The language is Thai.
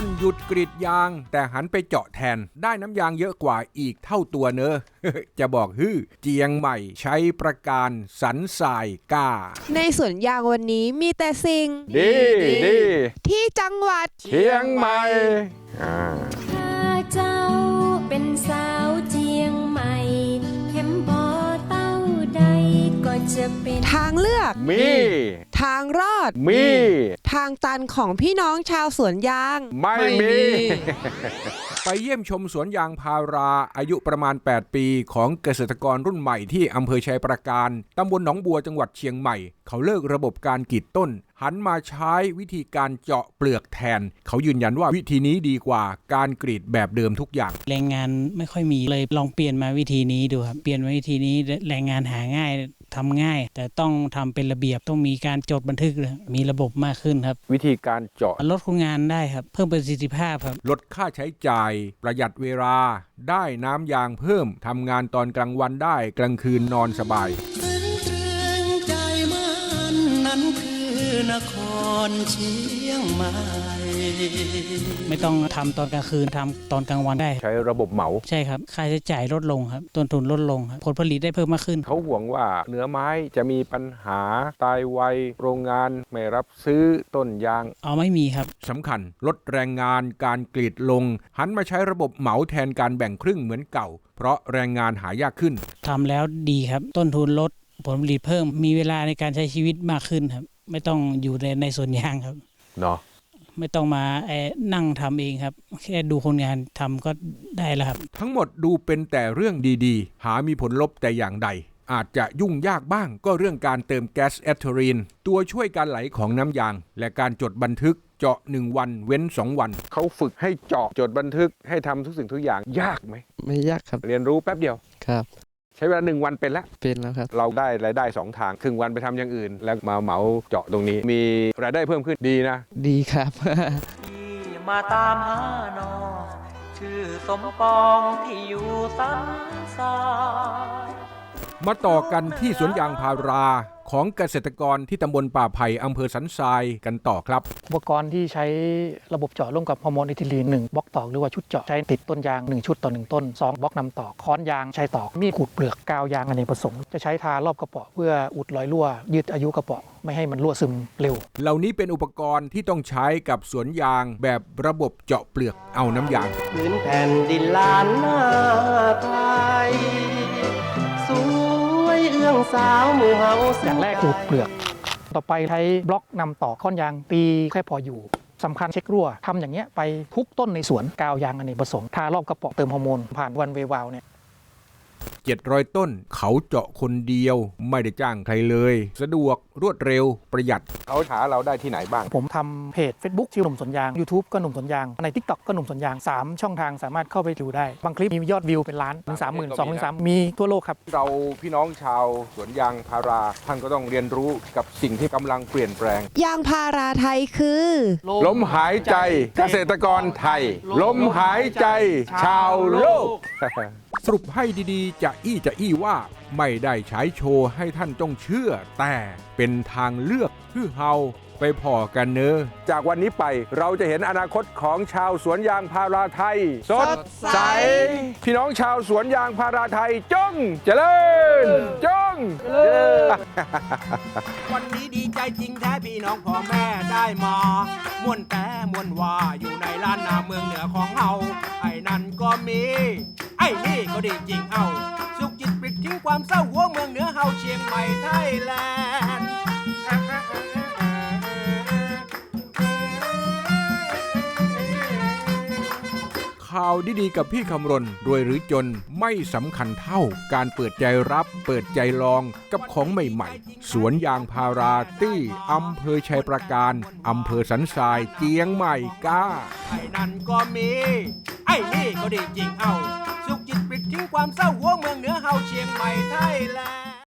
อนหยุดกรีดยาง แต่หันไปเจาะแทน ได้น้ำยางเยอะกว่าอีกเท่าตัวเนอะจะบอกฮือเจียงใหม่ใช้ประการสันสายกล้าในสวนยางวันนี้มีแต่สิ่ง ดีดีที่จังหวัดเชียงใหม่อ่าข้าเจ้าเป็นสาวเจียงใหม่เข็มบอเต้าใดก็จะเป็นทางเลือกมี ทางรอด มี ทางตันของพี่น้องชาวสวนยาง ไม่มี ไปเยี่ยมชมสวนยางพาราอายุประมาณ 8 ปีของเกษตรกรรุ่นใหม่ที่อำเภอชัยประการ ตำบลหนองบัวจังหวัดเชียงใหม่ เขาเลิกระบบการกรีดต้น หันมาใช้วิธีการเจาะเปลือกแทน เขายืนยันว่าวิธีนี้ดีกว่าการกรีดแบบเดิมทุกอย่าง แรงงานไม่ค่อยมีเลยลองเปลี่ยนมาวิธีนี้ดูครับเปลี่ยนมาวิธีนี้แรงงานหาง่ายทำง่าย แต่ต้องทำเป็นระเบียบต้องมีการจดบันทึกเลยมีระบบมากขึ้นครับ วิธีการเจาะลดคนงานได้ครับ เพิ่มประสิทธิภาพครับ ลดค่าใช้จ่าย ประหยัดเวลา ได้น้ำยางเพิ่มทำงานตอนกลางวันได้กลางคืนนอนสบาย อนครเชียงใหม่ไม่ต้องทำตอนกลางคืนทำตอนกลางวันได้ ใช้ระบบเหมา ใช่ครับ ค่าใช้จ่ายลดลงครับ ต้นทุนลดลงครับ ผลผลิตได้เพิ่มมากขึ้น เขาห่วงว่าเนื้อไม้จะมีปัญหาตายไวโรงงานไม่รับซื้อต้นยาง เอาไม่มีครับ สำคัญลดแรงงานการกรีดลง หันมาใช้ระบบเหมาแทนการแบ่งครึ่งเหมือนเก่า เพราะแรงงานหายากขึ้น ทำแล้วดีครับ ต้นทุนลด ผลผลิตเพิ่ม มีเวลาในการใช้ชีวิตมากขึ้นครับ ไม่ต้องอยู่ในในสวนยางครับ เนาะไม่ต้องมาเอ่อนั่งทำเองครับ แค่ดูคนงานทำก็ได้แล้วครับ ทั้งหมดดูเป็นแต่เรื่องดีๆ หามีผลลบแต่อย่างใด อาจจะยุ่งยากบ้างก็เรื่องการเติมแก๊สแอทเทอรีน ตัวช่วยการไหลของน้ำยาง และการจดบันทึกเจาะ 1 วันเว้น 2 วัน เขาฝึกให้เจาะจดบันทึกให้ทำทุกสิ่งทุกอย่างยากไหมไม่ยากครับ เรียนรู้แป๊บเดียว ครับใช้เวลาหนึ่งวันเป็นแล้ว เป็นแล้วครับ เราได้รายได้สองทาง ครึ่งวันไปทำอย่างอื่น แล้วมาเหมาเจาะตรงนี้ มีรายได้เพิ่มขึ้นดีนะ ดีครับที่มาตามหาน้องชื่อสมปองที่อยู่สันทรายมาต่อกันที่สวนยางพารา ของเกษตรกรที่ตำบลป่าไผ่อำเภอสันทรายกันต่อครับ อุปกรณ์ที่ใช้ระบบเจาะร่วมกับฮอร์โมนอิทิลีน1บล็อกตอกหรือว่าชุดเจาะใช้ติดต้นยาง 1 ชุดต่อ 1 ต้น 2 บล็อกนำตอกค้อนยางใช้ตอกมีดขูดเปลือกกาวยางอเนกประสงค์จะใช้ทารอบกระเป๋อเพื่ออุดรอยรั่ว ยืดอายุกระเป๋อไม่ให้มันรั่วซึมเร็ว เหล่านี้เป็นอุปกรณ์ที่ต้องใช้กับสวนยางแบบระบบเจาะเปลือกเอาน้ำยาง พื้นแผ่นดินลานหน้าไทยสื่องสาวหมู่เฮาอย่างแรกขูดเปลือก ต่อไปใช้บล็อกนำต่อกค้อนยางตีแค่พออยู่สำคัญเช็ครั่วทำอย่างเงี้ยไปทุกต้นในสวนกาวยางอเนกประสงค์ทารอบกระป๋อเติมฮอร์โมนผ่านวันเววาวเนี่ย 700 ต้น เขาเจาะคนเดียว ไม่ได้จ้างใครเลย สะดวกรวดเร็วประหยัด เขาหาเราได้ที่ไหนบ้าง ผมทำเพจ Facebook ชื่อหนุ่มสวนยาง YouTube ก็หนุ่มสวนยาง ใน TikTok ก็หนุ่มสวนยาง 3 ช่องทางสามารถเข้าไปดูได้ บางคลิปมียอดวิวเป็นล้านถึงสามหมื่นสองถึงสามมีทั่วโลกครับ เราพี่น้องชาวสวนยางพารา ท่านก็ต้องเรียนรู้กับสิ่งที่กำลังเปลี่ยนแปลง ยางพาราไทยคือ ลมหายใจเกษตรกรไทย ลมหายใจ ชาวโลก สรุปให้ดีๆ จะอี้จะอี้ว่าไม่ได้ใช้โชว์ให้ท่านต้องเชื่อ แต่เป็นทางเลือกคือเฮาไปพอกันเนอจากวันนี้ไปเราจะเห็นอนาคตของชาวสวนยางพาราไทย สดใส พี่น้องชาวสวนยางพาราไทยจงเจริญจงเจริญวันนี้ดีใจจริงแท้พี่น้องพ่อแม่ได้มาม่วนแต่ม่วนว่าอยู่ในล้านนาเมืองเหนือของเฮาไอ้นั่นก็มี ไอ้นี่ก็ดีจริงเอ้าสุขจิตปลิดทิ้งความเศร้าหัวเมืองเหนือเฮาเชียงใหม่ไทยแลนด์ ข่าวดีๆกับพี่คำรณรวยหรือจนไม่สำคัญเท่า การเปิดใจรับ เปิดใจลองกับของใหม่ๆ สวนยางพาราตี้อำเภอชัยประการอำเภอสันทรายเจียงใหม่ก้า ไอ้นั่นก็มี ไอ้นี่ก็ดีจริงเอา สุขจิตปลิดทิ้งความเศร้าโว